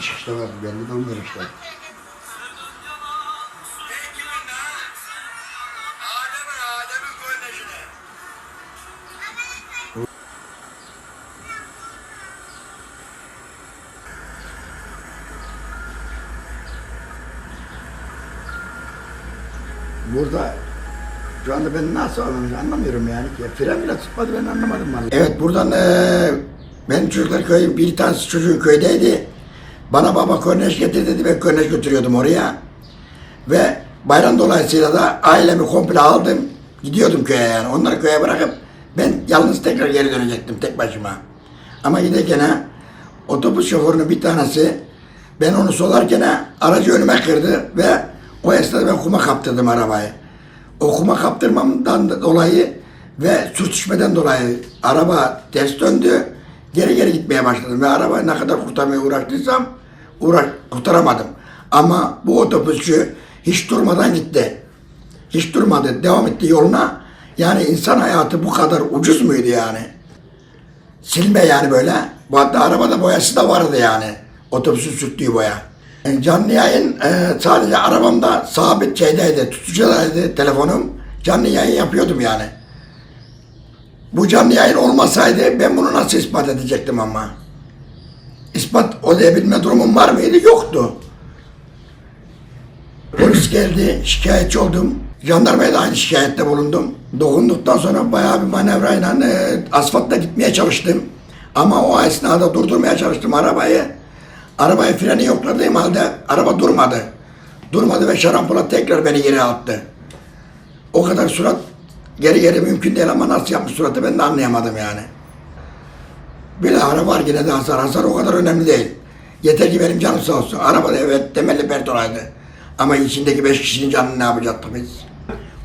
işte bak belli de onlar işte. Burada şu anda ben nasıl anlamış anlamıyorum yani. Ya, fren bile tutmadı ben anlamadım vallahi. Evet buradan eee benim çocuklar köyü bir tanesi çocuğun köydeydi. Bana baba korneş getir dedi ben korneş götürüyordum oraya. Ve bayram dolayısıyla da ailemi komple aldım. Gidiyordum köye yani. Onları köye bırakıp ben yalnız tekrar geri dönecektim tek başıma. Ama giderken otobüs şoförünün bir tanesi ben onu solarken aracı önüme kırdı ve o esnada ben kuma kaptırdım arabayı. O kuma kaptırmamdan dolayı ve sürtüşmeden dolayı araba ters döndü. Geri geri gitmeye başladım ve arabayı ne kadar kurtarmaya uğraştıysam uğraş, kurtaramadım. Ama bu otobüsçü hiç durmadan gitti. Hiç durmadı. Devam etti yoluna. Yani insan hayatı bu kadar ucuz muydu yani? Silme yani böyle. Bu hatta arabada boyası da vardı yani. Otobüsün sürttüğü boya. Yani Canlı yayın e, sadece arabamda sabit şeydeydi, tutucudaydı telefonum. Canlı yayın yapıyordum yani. Bu canlı yayın olmasaydı ben bunu nasıl ispat edecektim ama. İspat edebilme durumum var mıydı? Yoktu. Polis geldi, şikayetçi oldum. Jandarmaya da aynı şikayette bulundum. Dokunduktan sonra bayağı bir manevrayla e, asfaltta gitmeye çalıştım. Ama o esnada durdurmaya çalıştım arabayı. Arabayı freni yokladığım halde araba durmadı. Durmadı ve şarampula tekrar beni geri attı. O kadar surat geri geri mümkün değil ama nasıl yapmış suratı ben de anlayamadım yani. Bilahare var yine de hasar. Hasar o kadar önemli değil. Yeter ki benim canım sağ olsun. Arabada evet temelli pertolaydı. Ama içindeki beş kişinin canını ne yapacaktık biz?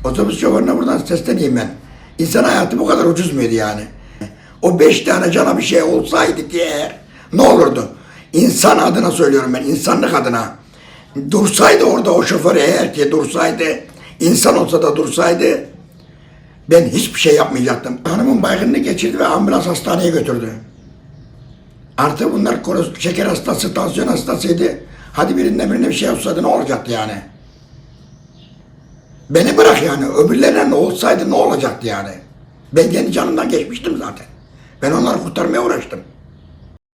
Otobüs şoförüne buradan sesleneyim ben. İnsan hayatı bu kadar ucuz muydu yani? O beş tane cana bir şey olsaydı diye eğer ne olurdu? İnsan adına söylüyorum ben, insanlık adına. Dursaydı orada o şoför eğer ki dursaydı, insan olsa da dursaydı ben hiçbir şey yapmayacaktım. Hanımın baygınını geçirdi ve ambulans hastaneye götürdü. Artı bunlar şeker hastası, tansiyon hastasıydı. Hadi birinden birine bir şey olsaydı ne olacaktı yani? Beni bırak yani. Öbürlerine ne olsaydı ne olacaktı yani? Ben kendi canımdan geçmiştim zaten. Ben onları kurtarmaya uğraştım.